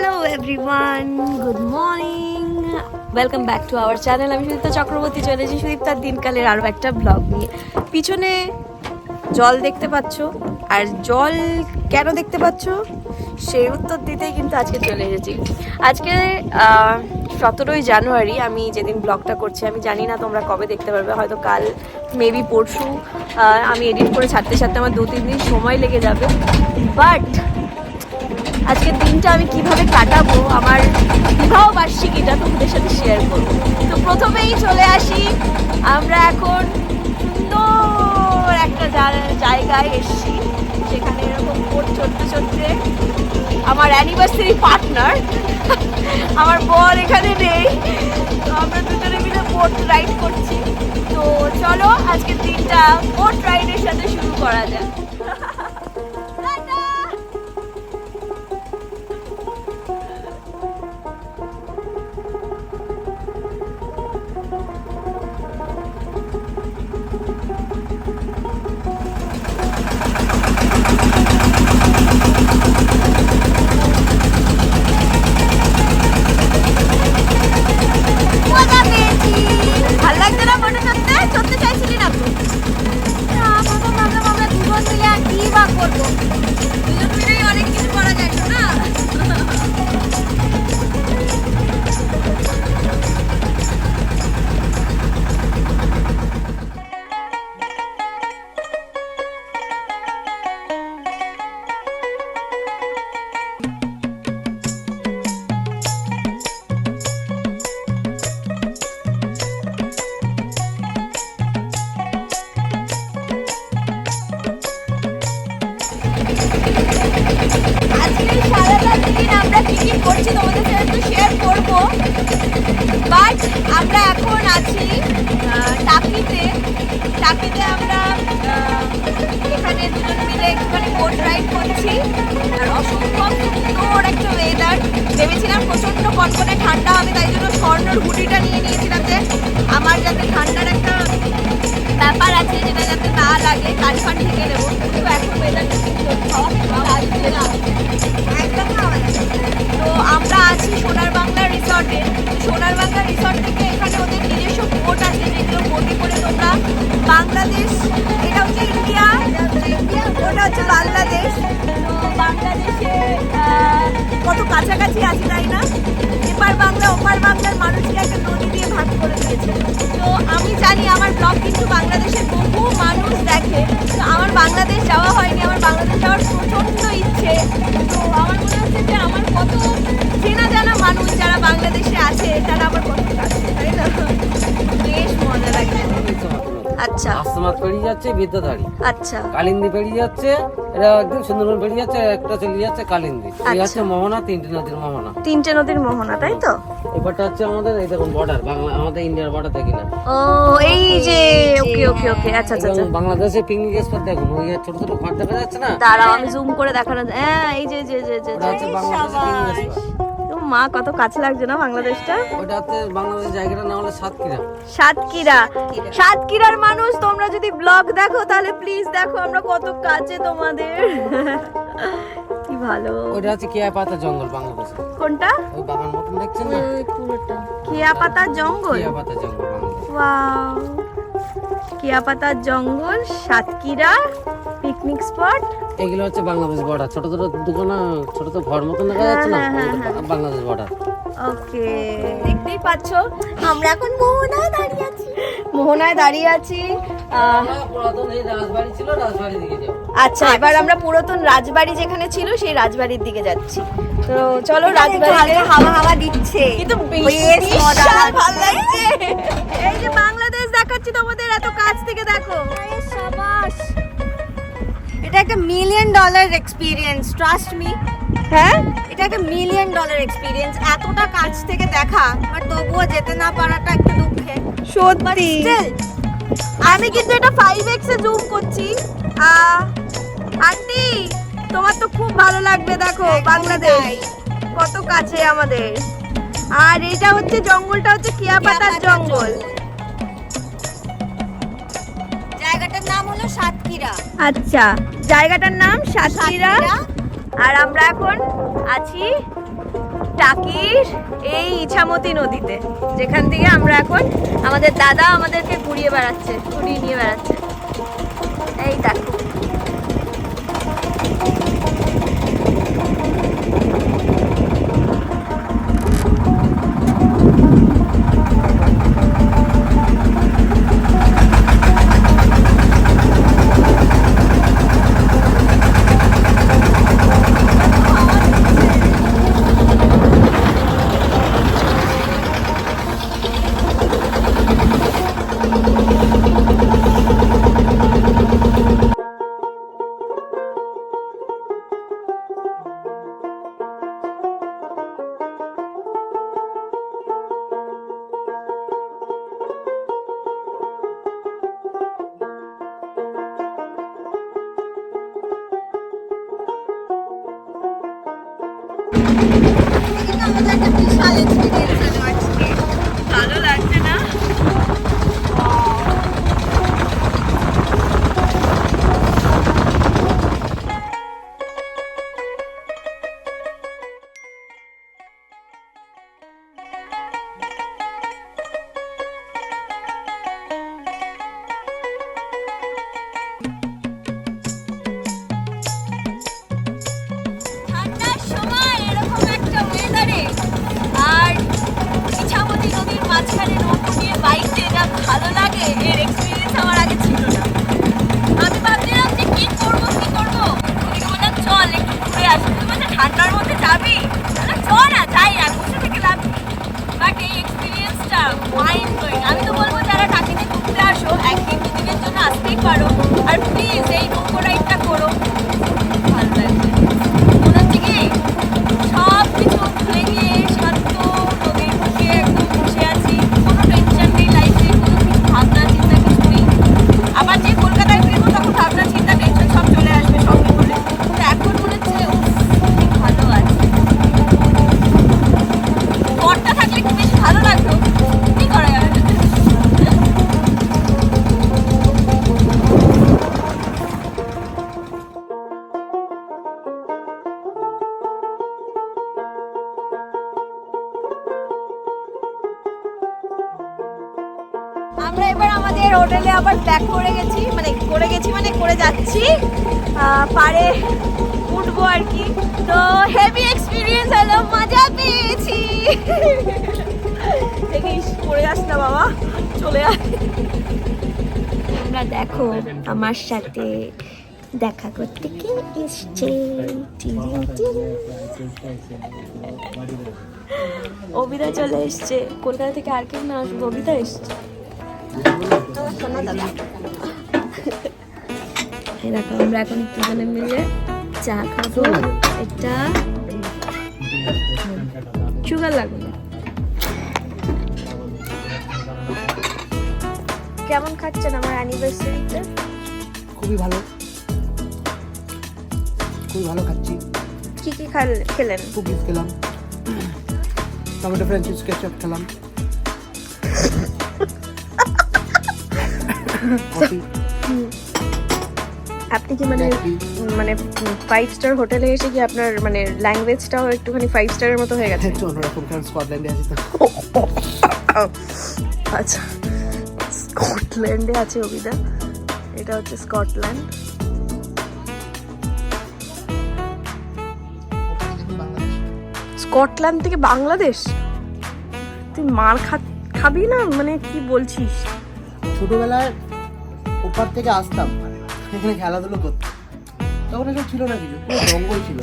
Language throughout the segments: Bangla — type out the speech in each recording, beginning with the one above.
Hello everyone good morning welcome back to our channel আমি সুদীপ্তা চক্রবর্তী, চলে এসেছি সুদীপ্তার দিনকালের আরও একটা ব্লগ নিয়ে। পিছনে জল দেখতে পাচ্ছ, আর জল কেন দেখতে পাচ্ছ সেই উত্তর দিতেই কিন্তু আজকে চলে এসেছি। আজকে সতেরোই জানুয়ারি, আমি যেদিন ব্লগটা করছি, আমি জানি না তোমরা কবে দেখতে পারবে, হয়তো কাল মেবি পরশু। আমি এডিট করে ছাড়তে ছাড়তে আমার দু তিন দিন সময় লেগে যাবে। বাট আজকের দিনটা আমি কীভাবে কাটাবো, আমার বিবাহ বার্ষিকীটা তোমাদের সাথে শেয়ার করব। তো প্রথমেই চলে আসি, আমরা এখন সুন্দর একটা জায়গায় এসেছি সেখানে এরকম বোট চড়তে চড়তে আমার অ্যানিভার্সারি পার্টনার আমার বর এখানে নেই, তো আমরা দুজনে মিলে বোট রাইড করছি। তো চলো আজকের দিনটা বোট রাইডের সাথে শুরু করা যাক। কনকনে ঠান্ডা হবে, তাই জন্য স্বর্ণর হুডিটা নিয়ে নিয়েছিলাম যে আমার যাতে ঠান্ডার একটা ব্যাপার আছে যেটা যাতে না লাগে কালফান থেকে নেব। এখন কিন্তু হাওয়া না একদম হাওয়া লাগছে না। তো আমরা আছি সোনার বাংলা রিসর্টে সোনার বাংলা রিসর্ট থেকে এখানে আছে বাংলাদেশ, এটা হচ্ছে ইন্ডিয়া হচ্ছে বাংলাদেশ। বাংলাদেশে কত কাছাকাছি আছে তাই না? এপার বাংলা ওপার বাংলার মানুষকে একটা নদী দিয়ে ভাগ করে দিয়েছে। তো আমি জানি আমার ব্লগ কিন্তু বাংলাদেশের বহু মানুষ দেখে, তো আমার বাংলাদেশ যাওয়া হয়নি, আমার বাংলাদেশ যাওয়ার প্রচণ্ড ইচ্ছে। তো আমার মনে হচ্ছে যে আমার কত চেনা জানা মানুষ যারা বাংলাদেশে আছে, তারা আমার কত কাছে তাই না? বেশ মজা লাগে। আচ্ছা। আশ্রমাত পেরিয়ে যাচ্ছে বিদ্যাধারী। আচ্ছা। কালিন্দি পেরিয়ে যাচ্ছে এটা একদম সুন্দরবন পেরিয়ে যাচ্ছে একটা চলে যাচ্ছে কালিন্দি। এই আচ্ছা। হচ্ছে মোহনা তিনটে নদীর মোহনা। তিনটে নদীর মোহনা তাই তো? এবারটা হচ্ছে আমাদের এই দেখুন বর্ডার বাংলা আমাদের ইন্ডিয়ার বর্ডার থেকে না। ও এই যে ওকে ওকে ওকে আচ্ছা আচ্ছা আচ্ছা। বাংলাদেশে পিকনিক স্পট দেখুন ওই ছোট ছোট ঘর দেখা যাচ্ছে না? দাঁড়াও আমি জুম করে দেখানো হ্যাঁ এই যে যে যে যে পিকনিক স্পট ও মা কত কাছে লাগছে না বাংলাদেশটা? ওটা হচ্ছে বাংলাদেশের জায়গাটা না হলে সাতক্ষীরা। সাতক্ষীরা। সাতক্ষীরার মানুষ তোমরা যদি ব্লগ দেখো তাহলে প্লিজ দেখো আমরা কত কাছে তোমাদের। কি ভালো। ওটা হচ্ছে কেয়া পাতা জঙ্গল বাংলাদেশে। কোনটা? ওই বাগান মতন দেখছেন না? পুরোটা। কেয়া পাতার জঙ্গল? কেয়া পাতা জঙ্গল বাংলাদেশ। ওয়াও। কেয়া পাতার জঙ্গল সাতক্ষীরা পিকনিক স্পট এগুলো হচ্ছে বাংলাদেশ বর্ডার ছোট ছোট দোকান ছোট ছোট ঘর মতন দেখা যাচ্ছে না? হ্যাঁ, বাংলাদেশ বর্ডার ওকে দেখতেই পাচ্ছ আমরা এখন মোহনায় দাঁড়িয়ে আছি। মোহনায় দাঁড়িয়ে আছি পুরাতন রাজবাড়ি ছিল রাজবাড়ি দিকে যাব। আচ্ছা এবার আমরা পুরাতন রাজবাড়ি যেখানে ছিল সেই রাজবাড়ির দিকে যাচ্ছি। তো চলো রাজবাড়িতে হাওয়া হাওয়া দিচ্ছে। কিন্তু বেশ ভালো লাগছে। এই যে বাংলাদেশ দেখাচ্ছি তোমাদের এত কাছ থেকে দেখো। এটা একটা million dollar experience trust me হ্যাঁ? এটা একটা মিলিয়ন ডলার এক্সপিরিয়েন্স এতটা কাছ থেকে দেখা বাট তবুও যেতে না পারাটা একটু দুঃখে। সত্যি। আমি কিন্তু এটা ফাইভ এক্স এ জুম করছি। আন্টি তোমার তো খুব ভালো লাগবে দেখো বাংলাদেশ। কত কাছে আমাদের। আর এটা হচ্ছে জঙ্গলটা হচ্ছে কিয়া পাতার পাতার জঙ্গল। আচ্ছা জায়গাটার নাম সাতক্ষীরা। আর আমরা এখন আছি টাকির এই ইছামতি নদীতে যেখান থেকে আমরা এখন আমাদের দাদা আমাদেরকে ঘুরিয়ে বেড়াচ্ছে ঘুরিয়ে নিয়ে বেড়াচ্ছে। এই দেখো। দেখিস পড়ে যাস না বাবা চলে আয়। আমরা দেখো আমার সাথে দেখা করতে কে এসছে। অবিদা চলে এসছে। কলকাতা থেকে আর কেউ না আসবে অবিদা এসছে। দেখো আমরা এখন দুজনে মিলে চা খাব। এটা সুগার লাগবে কেমন খাচ্ছেন আমার অ্যানিভার্সারিতে খুবই ভালো। খুবই ভালো খাচ্ছি। কি কি খাল- খেলেন? কুকিজ খেলাম। টমেটো ফ্রেঞ্চিস কেচাপ খেলাম। আপনি কি মানে মানে ফাইভ স্টার হোটেলে এসে কি আপনার মানে ল্যাঙ্গুয়েজটাও একটুখানি ফাইভ স্টারের মতো হয়ে গেছে? একটু অন্যরকম কারণ স্কটল্যান্ডে আছি তো। আচ্ছা। স্কটল্যান্ডে আছে অভিদা। এটা হচ্ছে স্কটল্যান্ড। স্কটল্যান্ড থেকে বাংলাদেশ? তুই মার খাবি না? মানে কি বলছিস? ছোটবেলায় ওপার থেকে আসতাম এখানে খেলাধুলো করতাম তখন এসব ছিল না কিছু, পুরো জঙ্গল ছিল।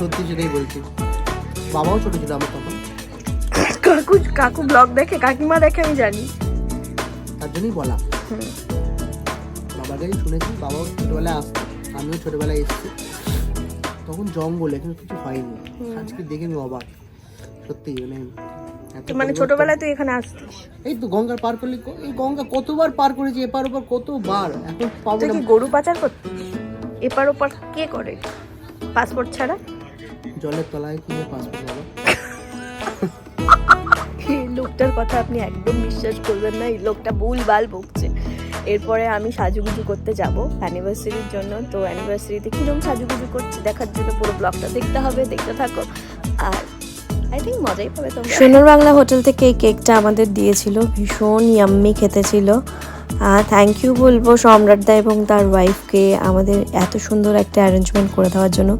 সত্যি সেটাই বলছি। বাবাও ছোট ছিল আমার তখন। কাকু কাকু ব্লগ দেখে কাকিমা দেখে আমি জানি। তার জন্যই বলা। বাবার কাছে শুনেছি বাবাও ছোটবেলায় আসতো আমিও ছোটবেলায় এসেছি। তখন জঙ্গল এখানে কিছু হয়নি। আজকে দেখে আমি অবাক সত্যি মানে মানে। ছোটবেলায় তুই এখানে আসতিস? এই তো গঙ্গার পার করলে এই গঙ্গা কতবার পার করেছি এপার ওপার কতবার? এখন পাবো না। গরু পাচার করতিস এপার ওপার কে করে? পাসপোর্ট ছাড়া? জলের তলায় কিনে পাসপোর্ট এই লোকটার কথা আপনি একদম বিশ্বাস করবেন না, এই লোকটা ভুল বাল বকছে এরপরে আমি সাজুগুজু করতে যাব অ্যানিভার্সারির জন্য। তো অ্যানিভার্সারিতে কীরকম সাজুগুজু করছি দেখার জন্য পুরো ব্লগটা দেখতে হবে, দেখতে থাকো। আর আই মজাই পাবে সোনার বাংলা হোটেল থেকে এই কেকটা আমাদের দিয়েছিল, ভীষণ ইয়াম্মি খেতে ছিল। থ্যাংক ইউ বলব সম্রাটদা এবং তার ওয়াইফকে আমাদের এত সুন্দর একটা অ্যারেঞ্জমেন্ট করে দেওয়ার জন্য।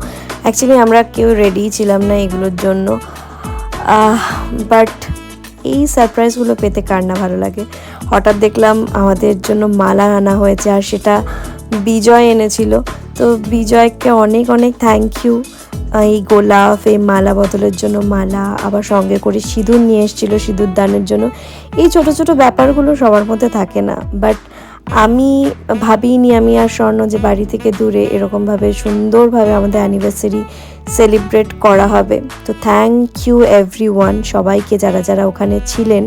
অ্যাকচুয়ালি আমরা কেউ রেডি ছিলাম না এগুলোর জন্য। বাট এই সারপ্রাইজগুলো পেতে কার না ভালো লাগে? হঠাৎ দেখলাম আমাদের জন্য মালা আনা হয়েছে আর সেটা বিজয় এনেছিল। তো বিজয়কে অনেক অনেক থ্যাংক ইউ এই গোলাপ, এই মালা বদলের জন্য মালা, আবার সঙ্গে করে সিঁদুর নিয়ে এসেছিল সিঁদুর দানের জন্য। এই ছোট ছোট ব্যাপারগুলো সবার মধ্যে থাকে না বাট আমি ভাবিনি আমি আর স্বর্ণ যে বাড়ি থেকে দূরে এরকমভাবে সুন্দরভাবে আমাদের অ্যানিভার্সারি সেলিব্রেট করা হবে। তো থ্যাংক ইউ এভরি ওয়ান সবাইকে যারা যারা ওখানে ছিলেন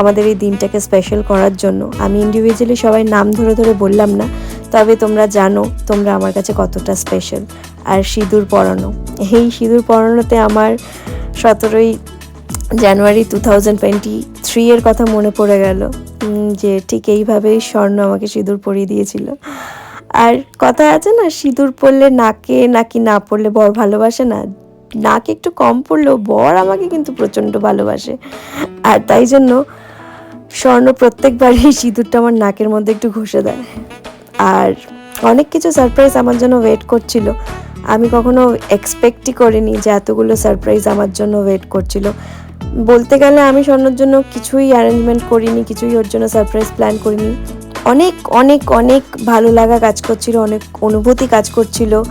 আমাদের এই দিনটাকে স্পেশাল করার জন্য। আমি ইন্ডিভিজুয়ালি সবাই নাম ধরে ধরে বললাম না, তবে তোমরা জানো তোমরা আমার কাছে কতটা স্পেশাল আর সিঁদুর পরানো, এই সিঁদুর পরানোতে আমার সতেরোই January two thousand twenty three এর কথা মনে পড়ে গেল। যে ঠিক এইভাবেই স্বর্ণ আমাকে সিঁদুর পরিয়ে দিয়েছিল। আর কথা আছে না, সিঁদুর পরলে নাকে নাকি না পড়লে বর ভালোবাসে না? নাক একটু কম পড়লেও বর আমাকে কিন্তু প্রচণ্ড ভালোবাসে। আর তাই জন্য স্বর্ণ প্রত্যেকবারই সিঁদুরটা আমার নাকের মধ্যে একটু ঘষে দেয়। আর অনেক কিছু সারপ্রাইজ আমার জন্য ওয়েট করছিল। আমি কখনো এক্সপেক্টই করিনি যে এতগুলো সারপ্রাইজ আমার জন্য ওয়েট করছিল। বলতে গেলে আমি স্বর্ণর জন্য কিছুই অ্যারেঞ্জমেন্ট করিনি কিছুই ওর জন্য সারপ্রাইজ প্ল্যান করিনি। অনেক অনেক অনেক ভালো লাগা কাজ করছিল অনেক অনুভূতি কাজ করছিল।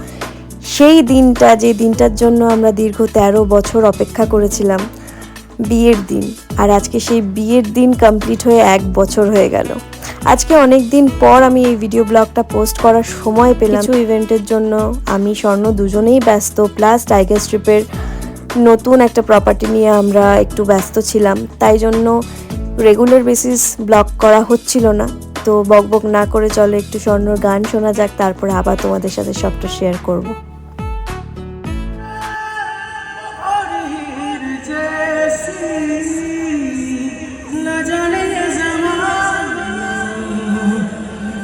সেই দিনটা যে দিনটার জন্য আমরা দীর্ঘ তেরো বছর অপেক্ষা করেছিলাম বিয়ের দিন। আর আজকে সেই বিয়ের দিন কমপ্লিট হয়ে এক বছর হয়ে গেল। আজকে অনেক দিন পর আমি এই ভিডিও ব্লগটা পোস্ট করার সময় পেলাম। কিছু ইভেন্টের জন্য আমি স্বর্ণ দুজনেই ব্যস্ত প্লাস টাইগার স্ট্রিপের নতুন একটা প্রপার্টি নিয়ে আমরা একটু ব্যস্ত ছিলাম তাই জন্য রেগুলার বেসিস ব্লক করা হচ্ছিল না তো বক বক না করে চলো একটু স্বর্ণর গান শোনা যাক তারপরে আবার তোমাদের সাথে সবটা শেয়ার করব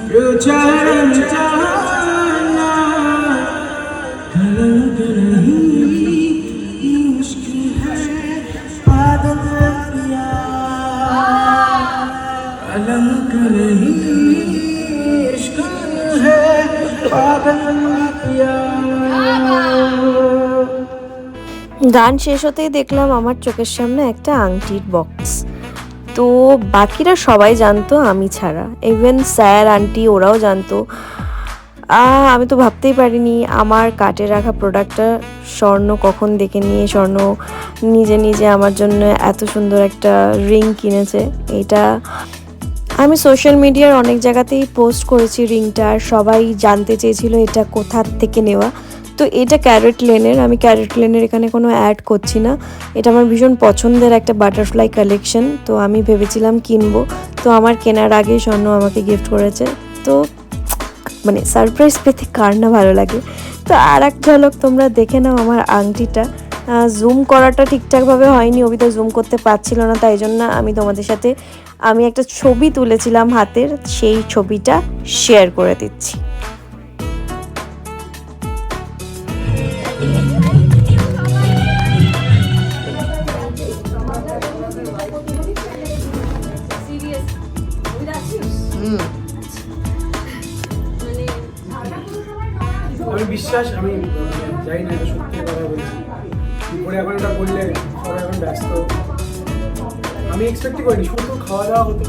Future, future. গান শেষ হতেই দেখলাম আমার চোখের সামনে একটা আংটির বক্স তো বাকিরা সবাই জানতো আমি ছাড়া। ইভেন স্যার, আন্টি, ওরাও জানতো। আমি তো ভাবতেই পারিনি আমার কাটে রাখা প্রোডাক্টটা স্বর্ণ কখন দেখে নিয়ে, স্বর্ণ নিজে নিজে আমার জন্য এত সুন্দর একটা রিং কিনেছে। এটা আমি সোশ্যাল মিডিয়ার অনেক জায়গাতেই পোস্ট করেছি রিংটা আর সবাই জানতে চেয়েছিল এটা কোথার থেকে নেওয়া। তো এটা ক্যারেট লেনের আমি ক্যারেট লেনের এখানে কোনো অ্যাড করছি না। এটা আমার ভীষণ পছন্দের একটা বাটারফ্লাই কালেকশন তো আমি ভেবেছিলাম কিনবো। তো আমার কেনার আগেই স্বর্ণ আমাকে গিফট করেছে। তো মানে সারপ্রাইজ পেতে কার না ভালো লাগে। তো আর এক ঝলক তোমরা দেখে নাও আমার আংটিটা। জুম করাটা ঠিকঠাকভাবে হয়নি, অবিতা জুম করতে পারছিল না, তাই জন্য আমি তোমাদের সাথে, আমি একটা ছবি তুলেছিলাম হাতের, সেই ছবিটা শেয়ার করে দিচ্ছি। আমি বিশ্বাস, আমি জানি না সত্যি কথা বলছি। দুপুরে এখন এটা বললে সবাই এখন ব্যস্ত। আমি এক্সপেক্টই করিনি শুধু খাওয়া দাওয়া হতো।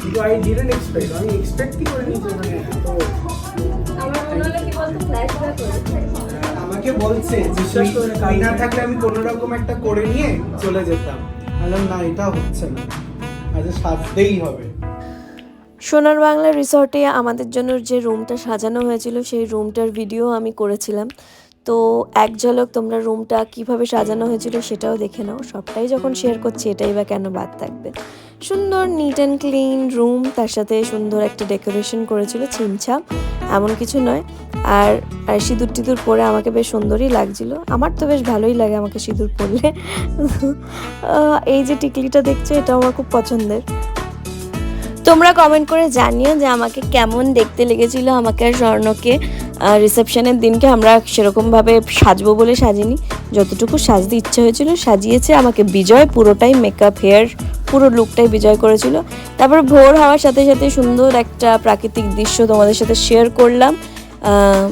কিন্তু আই ডিডেন্ট এক্সপেক্ট আমি এক্সপেক্টই করিনি যে মানে এত আমাকে বলছে বিশ্বাস করে কাজ না থাকলে আমি কোনো রকম একটা করে নিয়ে চলে যেতাম। বললাম না এটা হচ্ছে না। আজ সাজতেই হবে। সোনার বাংলা রিসর্টে আমাদের জন্য যে রুমটা সাজানো হয়েছিল সেই রুমটার ভিডিও আমি করেছিলাম। তো এক ঝলক তোমরা রুমটা কীভাবে সাজানো হয়েছিল সেটাও দেখে নাও। সবটাই যখন শেয়ার করছি, এটাই বা কেন বাদ থাকবে। সুন্দর নিট অ্যান্ড ক্লিন রুম তার সাথে সুন্দর একটা ডেকোরেশন করেছিল ছিমছাম এমন কিছু নয়। আর আর সিঁদুর টিঁদুর পরে আমাকে বেশ সুন্দরই লাগছিল। আমার তো বেশ ভালোই লাগে আমাকে সিঁদুর পরলে। এই যে টিকলিটা দেখছ এটা আমার খুব পছন্দের। তোমরা কমেন্ট করে জানিও যে আমাকে কেমন দেখতে লেগেছিল আমাকে আর স্বর্ণকে। রিসেপশনের দিনকে আমরা সেরকমভাবে সাজবো বলে সাজিনি। যতটুকু সাজতে ইচ্ছে হয়েছিল সাজিয়েছে। আমাকে বিজয় পুরোটাই মেকআপ হেয়ার পুরো লুকটাই বিজয় করেছিল। তারপর ভোর হওয়ার সাথে সাথে সুন্দর একটা প্রাকৃতিক দৃশ্য তোমাদের সাথে শেয়ার করলাম।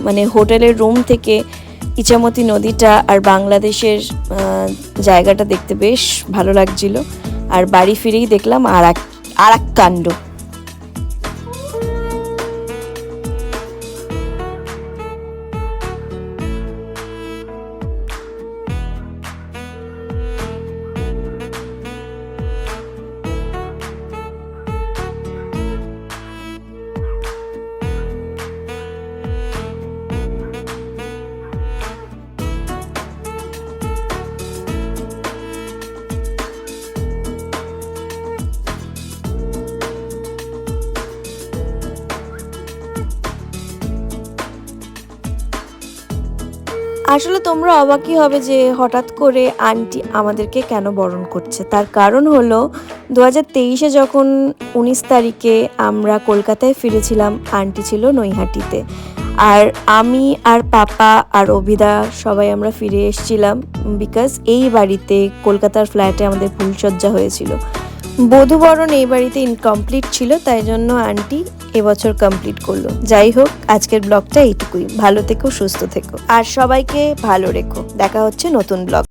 মানে হোটেলের রুম থেকে ইচামতি নদীটা আর বাংলাদেশের জায়গাটা দেখতে বেশ ভালো লাগছিল। আর বাড়ি ফিরেই দেখলাম আর এক আর এক কাণ্ড। আসলে তোমরা অবাকই হবে যে হঠাৎ করে আন্টি আমাদেরকে কেন বরণ করছে। তার কারণ হলো দু হাজার তেইশে যখন উনিশ তারিখে আমরা কলকাতায় ফিরেছিলাম, আন্টি ছিল নৈহাটিতে। আর আমি আর পাপা আর অভিদা সবাই আমরা ফিরে এসেছিলাম বিকজ এই বাড়িতে কলকাতার ফ্ল্যাটে আমাদের ফুলসজ্জা হয়েছিল। বধুবরণ এই বাড়িতে ইনকমপ্লিট ছিল, তাই জন্য আন্টি এবছর কমপ্লিট করল। যাই হোক, আজকের ব্লগটা এইটুকুই। ভালো থেকো, সুস্থ থেকো। আর সবাইকে ভালো রেখো। দেখা হচ্ছে নতুন ব্লগ